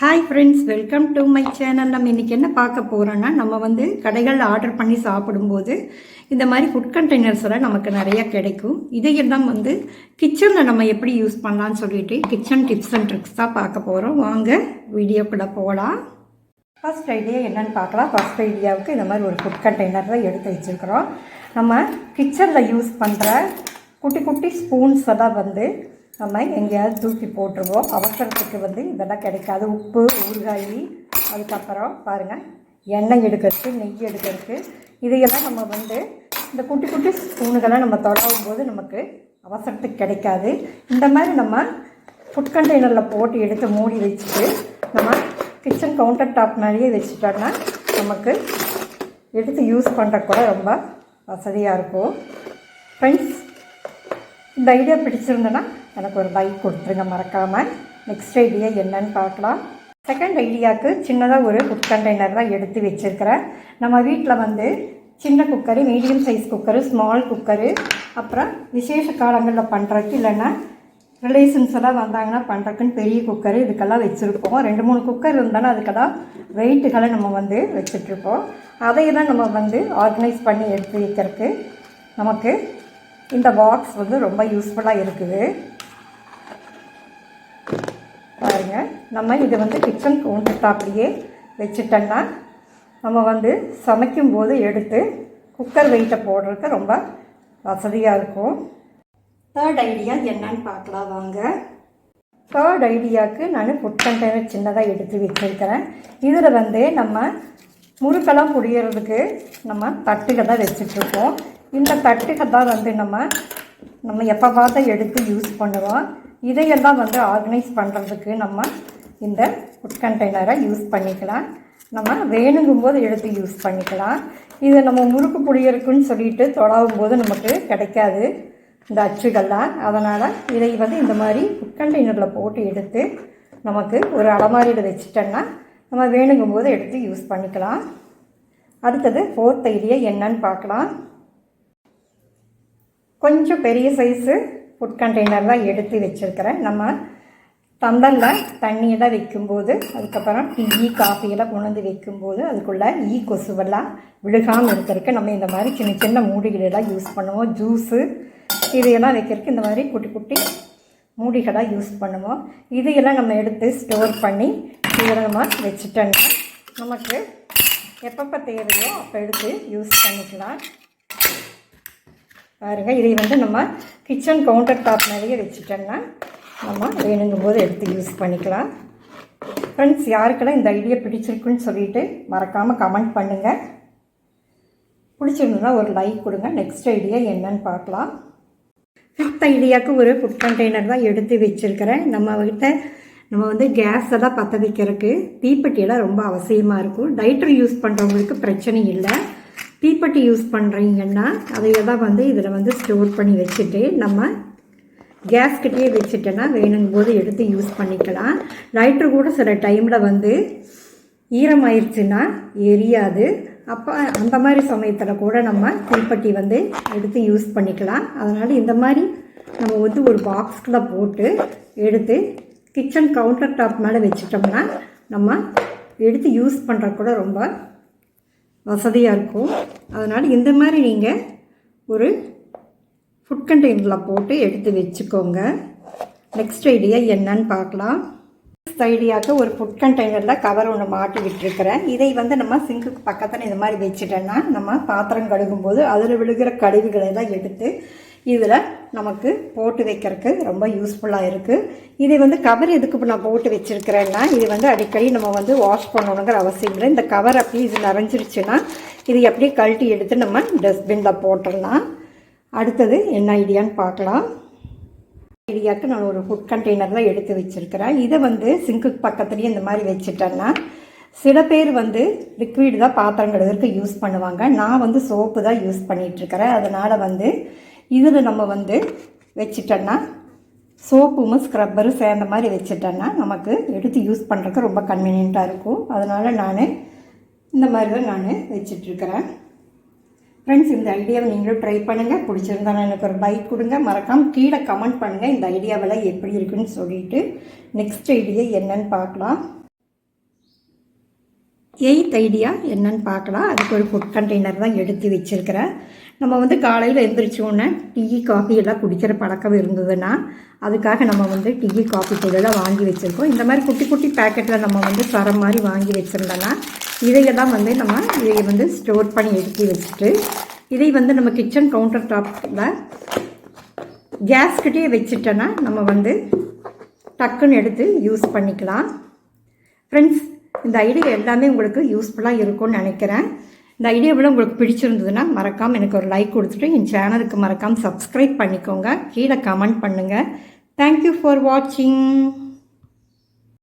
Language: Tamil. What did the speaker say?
Hi friends welcome to my channel நம்ம இன்றைக்கி என்ன பார்க்க போகிறோன்னா நம்ம வந்து கடைகளில் ஆர்டர் பண்ணி சாப்பிடும்போது இந்த மாதிரி ஃபுட் கண்டெய்னர்ஸ் எல்லாம் நமக்கு நிறைய கிடைக்கும். இதையெல்லாம் வந்து கிச்சனில் நம்ம எப்படி யூஸ் பண்ணலாம்னு சொல்லிட்டு கிச்சன் டிப்ஸ் அண்ட் ட்ரிக்ஸ் தான் பார்க்க போகிறோம் வாங்க வீடியோக்குள்ளே போகலாம் ஃபர்ஸ்ட் ஐடியா என்னென்னு பார்க்கலாம். ஃபர்ஸ்ட் ஐடியாவுக்கு இந்த மாதிரி ஒரு ஃபுட் கண்டெய்னர் தான் எடுத்து வச்சுருக்குறோம். நம்ம கிச்சனில் யூஸ் பண்ணுற குட்டி குட்டி ஸ்பூன்ஸ் எல்லாம் வந்து நம்ம எங்கேயாவது தூக்கி போட்டுருவோம். அவசரத்துக்கு வந்து இதெல்லாம் கிடைக்காது. உப்பு ஊறுகாய் அதுக்கப்புறம் பாருங்கள் எண்ணெய் எடுக்கிறதுக்கு நெய் எடுக்கிறதுக்கு இதையெல்லாம் நம்ம வந்து இந்த குட்டி குட்டி ஸ்பூனுகளை நம்ம தொடாவும் போது நமக்கு அவசரத்துக்கு கிடைக்காது. இந்த மாதிரி நம்ம ஃபுட் கண்டெய்னரில் போட்டு எடுத்து மூடி வச்சுட்டு நம்ம கிச்சன் கவுண்டர் டாப் மாதிரியே வச்சுட்டோன்னா நமக்கு எடுத்து யூஸ் பண்ணுற கூட ரொம்ப வசதியாக இருக்கும். ஃப்ரெண்ட்ஸ் இந்த ஐடியா பிடிச்சிருந்தேன்னா எனக்கு ஒரு லைக் கொடுத்துருங்க மறக்காமல் நெக்ஸ்ட் ஐடியா என்னன்னு பார்க்கலாம். செகண்ட் ஐடியாவுக்கு சின்னதாக ஒரு குக் கண்டெய்னர் தான் எடுத்து வச்சுருக்கிறேன். நம்ம வீட்டில் வந்து சின்ன cooker medium size cooker small cooker அப்புறம் விசேஷ காலங்களில் பண்ணுறதுக்கு இல்லைன்னா ரிலேஷன்ஸ் எல்லாம் வந்தாங்கன்னா பண்ணுறதுக்குன்னு பெரிய குக்கரு இதுக்கெல்லாம் வச்சுருப்போம். ரெண்டு மூணு குக்கர் இருந்தாலும் அதுக்கெல்லாம் வெயிட்டுகளை நம்ம வந்து வச்சுட்ருப்போம் அதையெல்லாம் நம்ம வந்து ஆர்கனைஸ் பண்ணி எடுத்து வைக்கிறதுக்கு நமக்கு இந்த பாக்ஸ் வந்து ரொம்ப யூஸ்ஃபுல்லாக இருக்குது. பாருங்கள் நம்ம இதை வந்து கிச்சன் கவுண்டர் டாப்லேயே வச்சுட்டோன்னா நம்ம வந்து சமைக்கும்போது எடுத்து குக்கர் வெயிட்டை போடுறதுக்கு ரொம்ப வசதியாக இருக்கும். தேர்ட் ஐடியா என்னன்னு பார்க்கலாம் வாங்க. தேர்ட் ஐடியாவுக்கு நான் ஃபுட் கண்டெய்னர் சின்னதாக எடுத்து வச்சுருக்கிறேன். இதில் வந்து நம்ம முறுக்கெல்லாம் புடியறதுக்கு நம்ம தட்டுகள் தான் வச்சுட்ருக்கோம் இந்த தட்டுகள் தான் வந்து நம்ம நம்ம எப்போ பார்த்தா எடுத்து யூஸ் பண்ணுவோம் இதையெல்லாம் வந்து ஆர்கனைஸ் பண்ணுறதுக்கு நம்ம இந்த ஃபுட் கண்டெய்னரை யூஸ் பண்ணிக்கலாம். நம்ம வேணுங்கும் போது எடுத்து யூஸ் பண்ணிக்கலாம். இது நம்ம முறுக்கு புளியருக்குன்னு சொல்லிட்டு தொடாவும் போது நமக்கு கிடைக்காது. இந்த அச்சுகள்லாம். அதனால் இதை வந்து இந்த மாதிரி ஃபுட் கண்டெய்னரில் போட்டு எடுத்து நமக்கு ஒரு அலமாரியில் வச்சுட்டோன்னா நம்ம வேணுங்கும் போது எடுத்து யூஸ் பண்ணிக்கலாம். அடுத்தது ஃபோர்த் ஐடியா என்னன்னு பார்க்கலாம். கொஞ்சம் பெரிய சைஸு ஃபுட் கண்டெய்னர் தான் எடுத்து வச்சுருக்கிறேன். நம்ம தந்தலில் தண்ணியெல்லாம் வைக்கும்போது அதுக்கப்புறம் டீ காஃபியெல்லாம் கொண்டு வைக்கும்போது அதுக்குள்ளே ஈ கொசுவெல்லாம் விழுகாமல் இருக்கிறதுக்கு நம்ம இந்த மாதிரி சின்ன சின்ன மூடிகளெல்லாம் யூஸ் பண்ணுவோம். ஜூஸு இதையெல்லாம் வைக்கிறதுக்கு இந்த மாதிரி குட்டி குட்டி மூடிகளாக யூஸ் பண்ணுவோம். இதையெல்லாம் நம்ம எடுத்து ஸ்டோர் பண்ணி இதில் வச்சுட்டோன்னா நமக்கு எப்பப்போ தேவையோ அப்போ எடுத்து யூஸ் பண்ணிக்கலாம். பாருங்கள் இதை வந்து நம்ம கிச்சன் கவுண்டர் டாப் மேலேயே வச்சுட்டோன்னா நம்ம வேணுங்கும் போது எடுத்து யூஸ் பண்ணிக்கலாம். ஃப்ரெண்ட்ஸ் யாருக்கெல்லாம் இந்த ஐடியா பிடிச்சிருக்குன்னு சொல்லிட்டு மறக்காமல் கமெண்ட் பண்ணுங்கள் பிடிச்சிருந்ததுன்னா ஒரு லைக் கொடுங்க. நெக்ஸ்ட் ஐடியா என்னன்னு பார்க்கலாம். ஃபிஃப்த் ஐடியாவுக்கு ஒரு ஃபுட் கண்டெய்னர் தான் எடுத்து வச்சுருக்கிறேன். நம்ம கிட்ட நம்ம வந்து கேஸ் எல்லாம் பற்ற வைக்கிறதுக்கு. தீப்பெட்டியெல்லாம் ரொம்ப அவசியமாக இருக்கும். லைட்டர் யூஸ் பண்ணுறவங்களுக்கு பிரச்சனை இல்லை. தீப்பெட்டி யூஸ் பண்ணுறீங்கன்னா அதையே தான் வந்து இதில் வந்து ஸ்டோர் பண்ணி வச்சுட்டு நம்ம கேஸ்கிட்டயே வச்சுட்டோன்னா வேணுங்கும் போது எடுத்து யூஸ் பண்ணிக்கலாம். லைட்ரு கூட சில டைமில் வந்து ஈரமாயிருச்சுன்னா எரியாது. அப்போ அந்த மாதிரி சமயத்தில் கூட நம்ம தீப்பெட்டி வந்து எடுத்து யூஸ் பண்ணிக்கலாம். அதனால் இந்த மாதிரி நம்ம வந்து ஒரு பாக்ஸ்கில் போட்டு எடுத்து கிச்சன் கவுண்டர் டாப் மேலே வச்சிட்டோம்னா நம்ம எடுத்து யூஸ் பண்ணுற கூட ரொம்ப வசதியாக இருக்கும். அதனால் இந்த மாதிரி நீங்கள் ஒரு ஃபுட் கண்டெய்னரில் போட்டு எடுத்து வச்சுக்கோங்க. நெக்ஸ்ட் ஐடியா என்னன்னு பார்க்கலாம். நெக்ஸ்ட் ஐடியாவுக்கு ஒரு ஃபுட் கண்டெய்னரில் கவர் ஒன்று மாட்டி விட்டுருக்கிறேன். இதை வந்து நம்ம சிங்குக்கு பக்கத்தில் இந்த மாதிரி வச்சுட்டோன்னா நம்ம பாத்திரம் கழுகும்போது அதில் விழுகிற கழிவுகளை எல்லாம் எடுத்து இதில் நமக்கு போட்டு வைக்கிறதுக்கு ரொம்ப யூஸ்ஃபுல்லாக இருக்குது இதை வந்து கவர் எதுக்கு நான் போட்டு வச்சுருக்கிறேன்னா இது வந்து அடிக்கடி நம்ம வந்து வாஷ் பண்ணணுங்கிற அவசியம் இல்லை. இந்த கவர் அப்படியே இது நிறைஞ்சிருச்சுன்னா இது அப்படியே கழட்டி எடுத்து நம்ம டஸ்ட்பினில் போட்டுடலாம். அடுத்தது என்ன ஐடியான்னு பார்க்கலாம். ஐடியாவுக்கு நான் ஒரு ஃபுட் கண்டெய்னர் தான் எடுத்து வச்சுருக்கிறேன். இதை வந்து சிங்குக்கு பக்கத்துலேயே இந்த மாதிரி வச்சுட்டேன்னா சில பேர் வந்து லிக்விட் தான் பாத்திரம் கழுவுறதுக்கு யூஸ் பண்ணுவாங்க. நான் வந்து சோப்பு தான் யூஸ் பண்ணிகிட்ருக்கிறேன் அதனால் வந்து இதில் நம்ம வந்து வச்சிட்டோன்னா சோப்பும் ஸ்க்ரப்பரும் சேர்ந்த மாதிரி வச்சுட்டோன்னா நமக்கு எடுத்து யூஸ் பண்ணுறதுக்கு ரொம்ப கன்வீனியண்ட்டாக இருக்கும். அதனால் நான் இந்த மாதிரி தான் நான் வச்சிட்ருக்கிறேன் ஃப்ரெண்ட்ஸ் இந்த ஐடியாவை நீங்களும் ட்ரை பண்ணுங்கள் பிடிச்சிருந்தா எனக்கு ஒரு பைக் கொடுங்க. மறக்காமல் கீழே கமெண்ட் பண்ணுங்கள் இந்த ஐடியாவெல்லாம் எப்படி இருக்குன்னு சொல்லிட்டு நெக்ஸ்ட் ஐடியா என்னன்னு பார்க்கலாம். எயித் ஐடியா என்னன்னு பார்க்கலாம். அதுக்கு ஒரு ஃபுட் கண்டெய்னர் தான் எடுத்து வச்சுருக்கிறேன். நம்ம வந்து காலையில் எந்திரிச்ச டீ காஃபி எல்லாம் குடிக்கிற பழக்கம் இருந்ததுன்னா அதுக்காக நம்ம வந்து டீ காஃபி தூளெல்லாம் வாங்கி வச்சுருக்கோம். இந்த மாதிரி குட்டி குட்டி பேக்கெட்டில் நம்ம வந்து தர மாதிரி வாங்கி வச்சுருந்தோன்னா இதையெல்லாம் வந்து நம்ம இதை வந்து ஸ்டோர் பண்ணி எடுத்து வச்சுட்டு இதை வந்து நம்ம கிச்சன் கவுண்டர் டாப்பில் கேஸ்கிட்டே வச்சுட்டோன்னா நம்ம வந்து டக்குன்னு எடுத்து யூஸ் பண்ணிக்கலாம். ஃப்ரெண்ட்ஸ் இந்த ஐடியா எல்லாமே உங்களுக்கு யூஸ்ஃபுல்லாக இருக்கும்னு நினைக்கிறேன். இந்த ஐடியாவில் உங்களுக்கு பிடிச்சிருந்ததுன்னா மறக்காமல் எனக்கு ஒரு லைக் கொடுத்துட்டு என் சேனலுக்கு மறக்காமல் சப்ஸ்கிரைப் பண்ணிக்கோங்க. கீழே கமெண்ட் பண்ணுங்கள் தேங்க்யூ ஃபார் வாட்சிங்